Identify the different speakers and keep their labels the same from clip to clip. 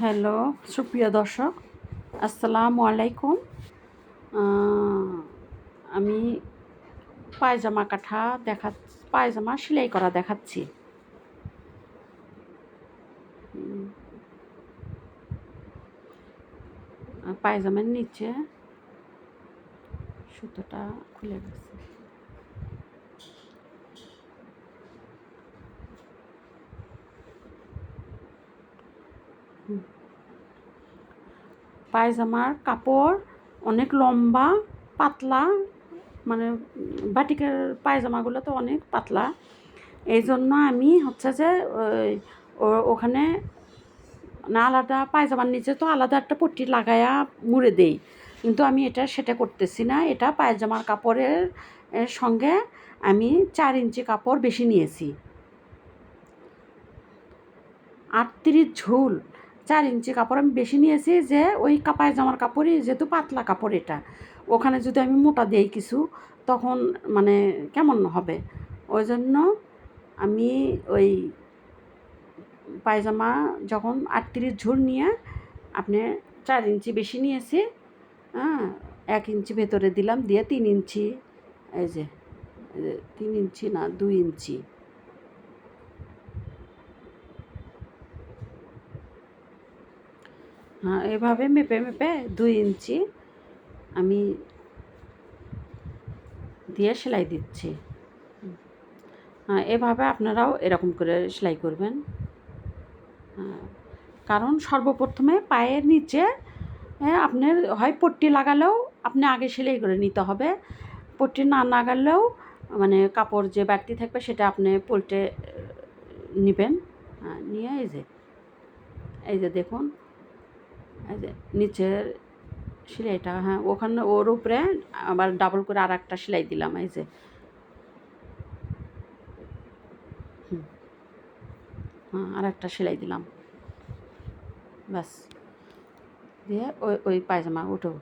Speaker 1: Hello, সুপ্রিয় দর্শক, আসসালামু আলাইকুম। আমি পায়জামা কাঠা দেখা, পায়জামা সেলাই করা দেখাচ্ছি। পায়জামার নিচে সুতোটা খুলে গেছে। পায়জামার কাপড় অনেক লম্বা, পাতলা মানে বাটিকের পায়জামাগুলো তো অনেক পাতলা। এই জন্য আমি হচ্ছে যে ওখানে না আলাদা পায়জামার নিচে তো আলাদা একটা পট্টি লাগায়া মুড়ে দেই। কিন্তু আমি এটা সেটা করতেছি না। এটা পায়জামার কাপড়ের সঙ্গে আমি চার ইঞ্চি কাপড় বেশি নিয়েছি। আটত্রিশ ঝুল। চার ইঞ্চি কাপড় আমি বেশি নিয়েছি যে ওই কাপায় জামার কাপড়ই, যেহেতু পাতলা কাপড় এটা। ওখানে যদি আমি মোটা দেই কিছু, তখন মানে কেমন হবে? ওই জন্য আমি ওই পায়জামা যখন আটত্রিশ ঝুল নিয়ে আপনি চার ইঞ্চি বেশি নিয়েছি হ্যাঁ এক ইঞ্চি ভেতরে দিলাম, দিয়ে তিন ইঞ্চি, এই যে, তিন ইঞ্চি না, দুই ইঞ্চি হ্যাঁ এভাবে মেপে মেপে দুই ইঞ্চি আমি দিয়ে সেলাই দিচ্ছি। হ্যাঁ এভাবে আপনারাও এরকম করে সেলাই করবেন। হ্যাঁ, কারণ সর্বপ্রথমে পায়ের নিচে হ্যাঁ, আপনার হয় পট্টি লাগালেও আপনি আগে সেলাই করে নিতে হবে। পট্টি না লাগালেও মানে কাপড় যে বাড়তি থাকবে সেটা আপনি পল্টে নেবেন। হ্যাঁ, নিয়ে এই যে এই যে দেখুন। নিচের সেলাইটা হ্যাঁ ওখানে ওর উপরে আবার ডাবল করে আর একটা সেলাই দিলাম, এই যে। হ্যাঁ আর একটা সেলাই দিলাম। ব্যাস। দিয়ে ওই ওই পায়জামা উঠো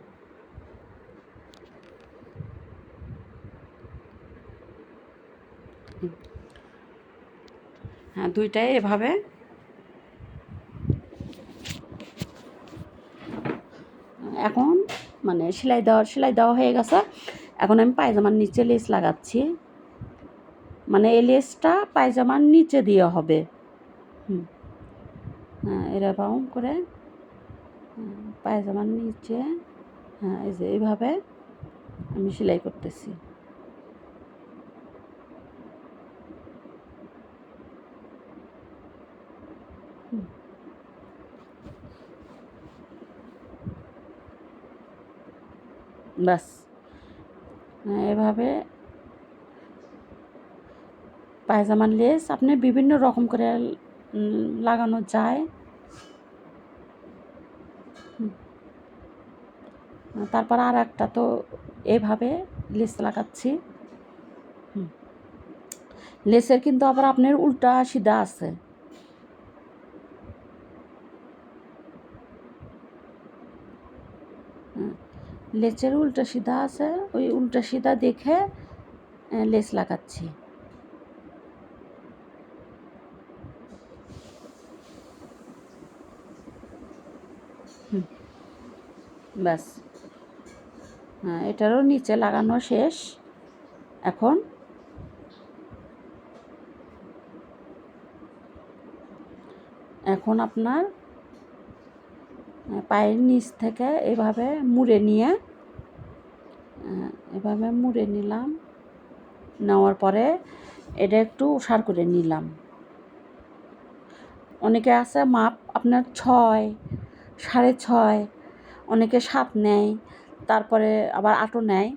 Speaker 1: হ্যাঁ দুইটাই এভাবে এখন মানে সেলাই দেওয়া সেলাই দেওয়া হয়ে গেছে। এখন আমি পায়জামার নিচে লেস লাগাচ্ছি। মানে এই লেসটা পায়জামার নিচে দিয়ে হবে। হুম। হ্যাঁ এরকম করে হুম, পায়জামার নিচে হ্যাঁ এই যে এইভাবে আমি সেলাই করতেছি। ব্যাস। এভাবে পায়জামার লেস আপনি বিভিন্ন রকম করে লাগানো যায়। তারপর আর একটা তো এভাবে লেস লাগাচ্ছি। লেসের কিন্তু আবার আপনার উল্টা সিধা আছে। হুম, লেসের উল্টা সিধা আছে, ওই উল্টা সিধা দেখে লেস লাগাচ্ছি। ব্যাস। হ্যাঁ এটারও নিচে লাগানো শেষ। এখন এখন আপনার পায়ের নিচ থেকে এভাবে মুড়ে নিয়ে এভাবে মুড়ে নিলাম। নেওয়ার পরে এটা একটু উষার করে নিলাম। অনেকে আছে মাপ আপনার ছয়, সাড়ে ছয়, অনেকে সাত নেয়, তারপরে আবার আটও নেয়।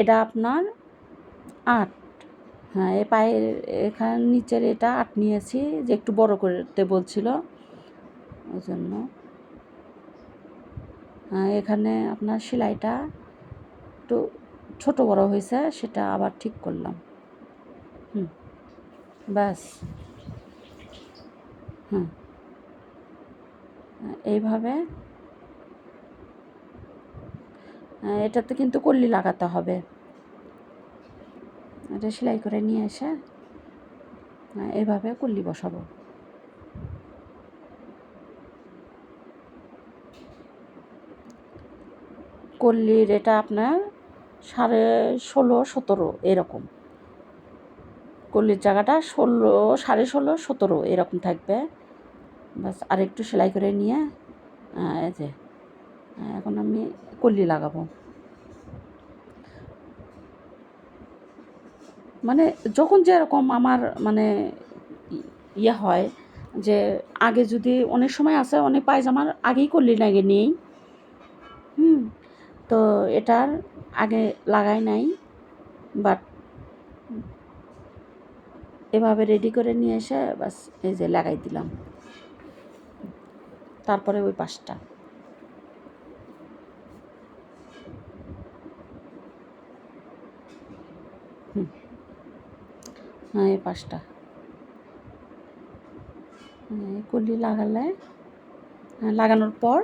Speaker 1: এটা আপনার আট। হ্যাঁ এ পায়ের, এখানে নিচের এটা আট নিয়েছি, যে একটু বড় করতে বলছিল ওই জন্য। এখানে আপনার সেলাইটা একটু ছোট বড় হয়েছে সেটা আবার ঠিক করলাম। হুম ব্যাস। হুম এইভাবে। এটাতে কিন্তু কল্লি লাগাতে হবে। এটা সেলাই করে নিয়ে এসে আহ, এইভাবে কল্লি বসাবো। কল্লির এটা আপনার সাড়ে ষোলো, সতেরো এরকম। কল্লির জায়গাটা ষোলো, সাড়ে ষোলো, সতেরো এরকম থাকবে। বাস আর একটু সেলাই করে নিয়ে এই যে এখন আমি কল্লি লাগাবো। মানে যখন যেরকম আমার মানে ইয়ে হয় যে আগে যদি অনেক সময় আছে, অনেক পায়জামার আগেই কল্লি লাগে নেই। হুম। তো এটার আগে লাগাই নাই বাট এভাবে রেডি করে নিয়ে এসে বাস এই যে লাগাই দিলাম। তারপরে ওই পাশটা। হ্যাঁ এই পাশটা। কলি লাগালে হ্যাঁ, লাগানোর পর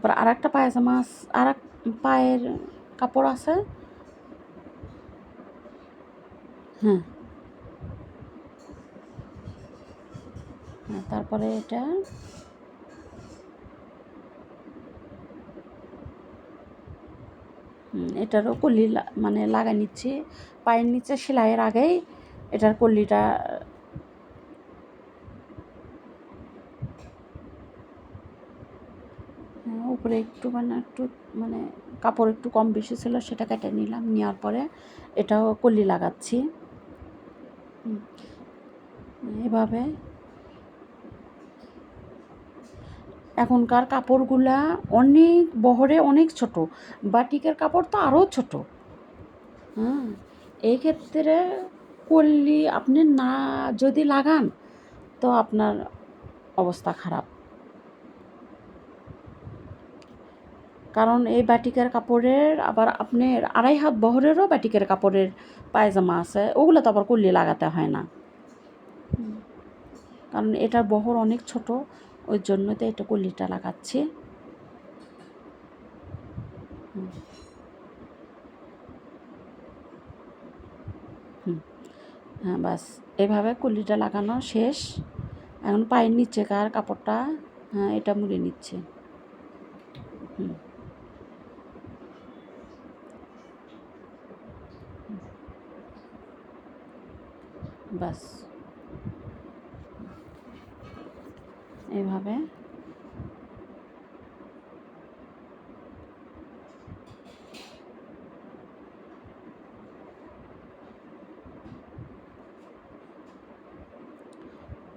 Speaker 1: তারপর আর একটা পায়জামা আর এক পায়ের কাপড় আছে। হ্যাঁ। হ্যাঁ, তারপরে এটা। এটারও কলি মানে লাগা নিচ্ছি। পায়ের নিচে সেলাইয়ের আগেই এটার কলিটা উপরে একটু মানে একটু মানে কাপড় একটু কম বেশি ছিল সেটা কেটে নিলাম। নেওয়ার পরে এটাও কলি লাগাচ্ছি। এভাবে। এখনকার কাপড়গুলা অনেক, বহরে অনেক ছোট। বাটিকের কাপড় তো আরও ছোট। হ্যাঁ এই ক্ষেত্রে কল্লি আপনি না যদি লাগান তো আপনার অবস্থা খারাপ। কারণ এই বাটিকের কাপড়ের আবার আপনার আড়াই হাত বহরেরও বাটিকের কাপড়ের পায়জামা আছে ওগুলো তো আবার কল্লি লাগাতে হয় না। কারণ এটার বহর অনেক ছোট ওই জন্য তো এটা কল্লিটা লাগাচ্ছি। হ্যাঁ বাস এভাবে কল্লিটা লাগানো শেষ। এখন পায়ের নিচেকার কাপড়টা হ্যাঁ এটা মুড়ে নিচ্ছে। হুম। বাস। এইভাবে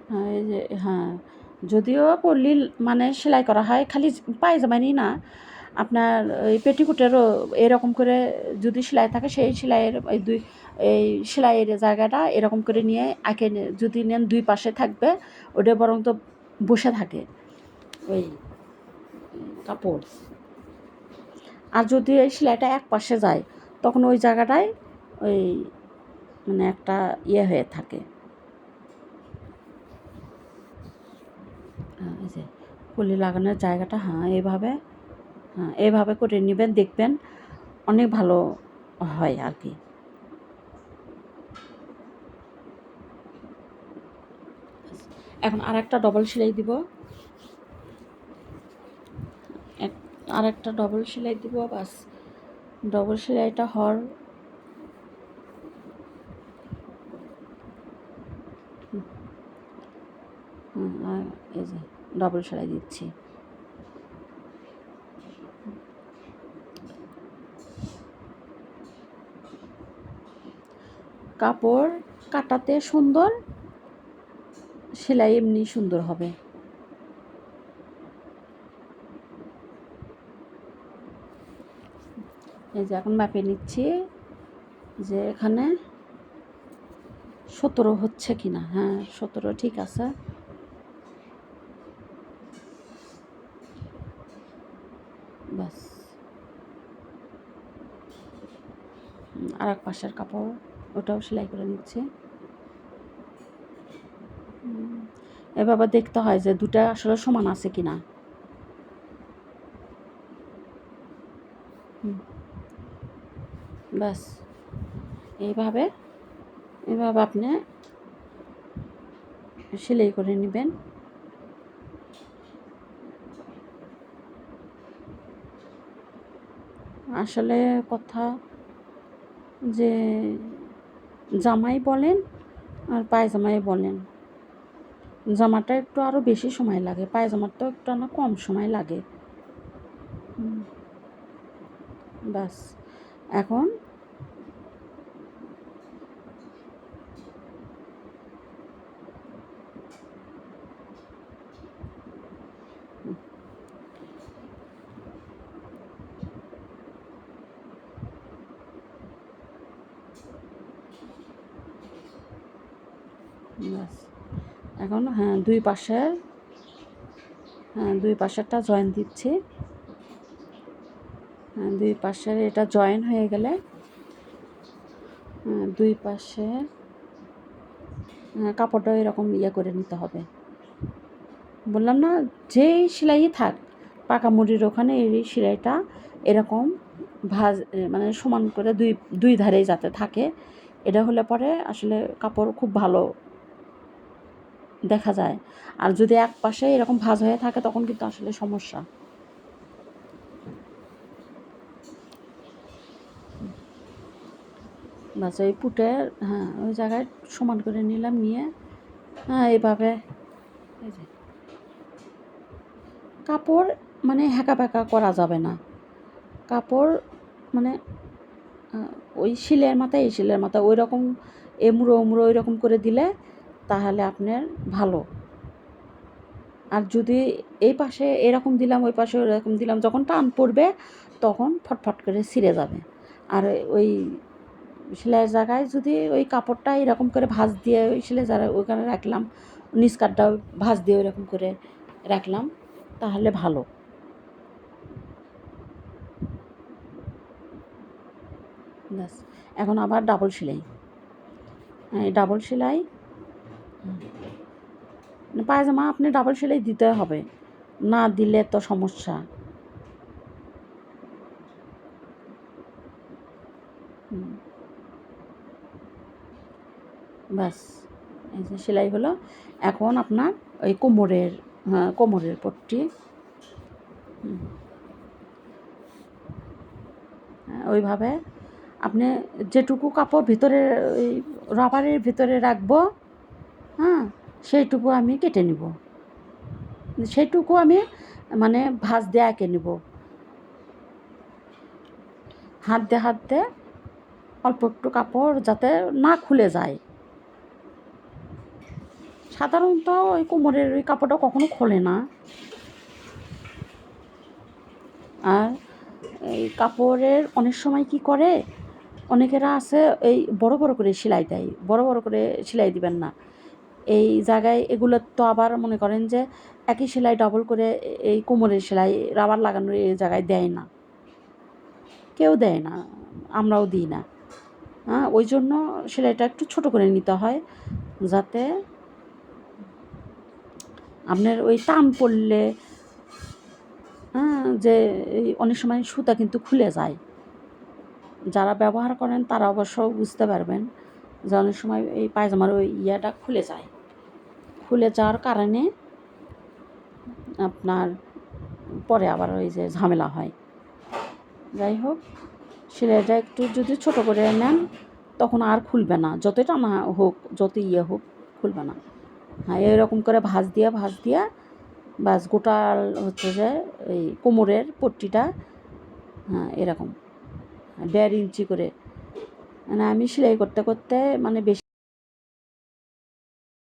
Speaker 1: হ্যাঁ হ্যাঁ যদিও পল্লি মানে সেলাই করা হয় খালি পায়জামানি না। আপনার ওই পেটিকোটেরও এরকম করে যদি সেলাই থাকে, সেই সেলাইয়ের এই দুই, এই সেলাইয়ের জায়গাটা এরকম করে নিয়ে আঁকে যদি নেন দুই পাশে থাকবে, ওটা বরং তো বসে থাকে। ওই কাপড়। আর যদি এই সেলাইটা এক পাশে যায়, তখন ওই জায়গাটায় ওই মানে একটা ইয়ে হয়ে থাকে। হ্যাঁ কলি লাগানোর জায়গাটা হ্যাঁ এইভাবে হ্যাঁ এইভাবে করে নেবেন, দেখবেন অনেক ভালো হয় আর কি। এখন আর একটা ডবল সেলাই দিব। আর একটা ডবল সেলাই দিব, বাস। ডবল সেলাইটা হর আর এই যে ডবল সেলাই দিচ্ছি। কাপড় কাটাতে সুন্দর, সেলাই এমনি সুন্দর হবে। এই যে এখন মাপে নিচ্ছি যে এখানে সতেরো হচ্ছে কি না হ্যাঁ সতেরো ঠিক আছে। ব্যাস। আর এক পাশের কাপড়। ওটাও সেলাই করে নিচ্ছে। এবার দেখতে হয় যে দুটা আসলে সমান আছে কি না ব্যাস। এইভাবে, এভাবে আপনি সেলাই করে নেবেন। আসলে কথা যে জামাই বলেন আর পায়জামাই বলেন জামাটা একটু আরও বেশি সময় লাগে পায়জামারটাও একটু না কম সময় লাগে। ব্যাস এখন ব্যাস এখন হ্যাঁ দুই পাশে হ্যাঁ দুই পাশেরটা জয়েন দিচ্ছি। হ্যাঁ দুই পাশের এটা জয়েন হয়ে গেলে হ্যাঁ, দুই পাশে হ্যাঁ, কাপড়টা এরকম ইয়ে করে নিতে হবে। বললাম না যেই সেলাই থাক পাকা মুড়ির ওখানে এই সেলাইটা এরকম ভাজ মানে সমান করে দুই দুই ধারেই যাতে থাকে এটা হলে পরে আসলে কাপড় খুব ভালো দেখা যায়। আর যদি এক পাশে এরকম ভাঁজ হয়ে থাকে, তখন কিন্তু আসলে সমস্যা। বাস ওই পুটের হ্যাঁ ওই জায়গায় সমান করে নিলাম, নিয়ে হ্যাঁ এইভাবে কাপড় মানে হ্যাঁকা প্যাকা করা যাবে না। কাপড় মানে ওই শিলের মাথায়, এই শিলের মাথায় ওই রকম এমুড়ো উমড়ো ওই রকম করে দিলে তাহলে আপনার ভালো। আর যদি এই পাশে এরকম দিলাম, ওই পাশে এরকম দিলাম, যখন টান পড়বে, তখন ফটফট করে ছিঁড়ে যাবে। আর ওই সেলাইয়ের জায়গায় যদি ওই কাপড়টা এরকম করে ভাঁজ দিয়ে ওই সেলাই জায়গায় ওইখানে রাখলাম, নিচ কাটটাও ভাঁজ দিয়ে ওইরকম করে রাখলাম, তাহলে ভালো। ব্যাস, এখন আবার ডাবল সেলাই। ডাবল সেলাই। পায়জামা আপনি ডাবল সেলাই দিতে হবে। না দিলে তো সমস্যা। ব্যাস এই যে সেলাই হলো। এখন আপনার ওই কোমরের হ্যাঁ কোমরের পট্টি। হ্যাঁ, ওইভাবে। আপনি যেটুকু কাপড় ভিতরে ওই রাবারের ভিতরে রাখব হ্যাঁ সেইটুকু আমি কেটে নিব। সেইটুকু আমি মানে ভাঁজ দিয়ে এঁকে নিব। হাত দিয়ে হাত দিয়ে অল্প একটু কাপড় যাতে না খুলে যায়। সাধারণত ওই কোমরের ওই কাপড়টা কখনো খোলে না। আর এই কাপড়ের অনেক সময় কি করে? অনেকেরা আছে, এই বড় বড় করে সেলাই দেয়। বড় বড় করে সেলাই দিবেন না। এই জায়গায় এগুলো তো আবার মনে করেন যে একই সেলাই ডবল করে এই কোমরের সেলাই রাবার লাগানোর এই জায়গায় দেয় না। কেউ দেয় না, আমরাও দিই না। হ্যাঁ ওই জন্য সেলাইটা একটু ছোট করে নিতে হয় যাতে আপনার ওই টান পড়লে হ্যাঁ যে অনেক সময় সুতা কিন্তু খুলে যায়। যারা ব্যবহার করেন তারা অবশ্য বুঝতে পারবেন যে অনেক সময় এই পায়জামার ওই ইয়াটা খুলে যায়। খুলে যাওয়ার কারণে আপনার পরে আবার ওই যে ঝামেলা হয়। যাই হোক, সেলাইটা একটু যদি ছোট করে নেন, তখন আর খুলবে না। যতই টানা হোক যত ইয়ে হোক, খুলবে না। হ্যাঁ এরকম করে ভাঁজ দিয়ে ভাঁজ দিয়ে বাস গোটাল হচ্ছে যে এই কোমরের পট্টিটা হ্যাঁ এরকম। দেড় ইঞ্চি করে। মানে আমি সেলাই করতে করতে মানে বেশি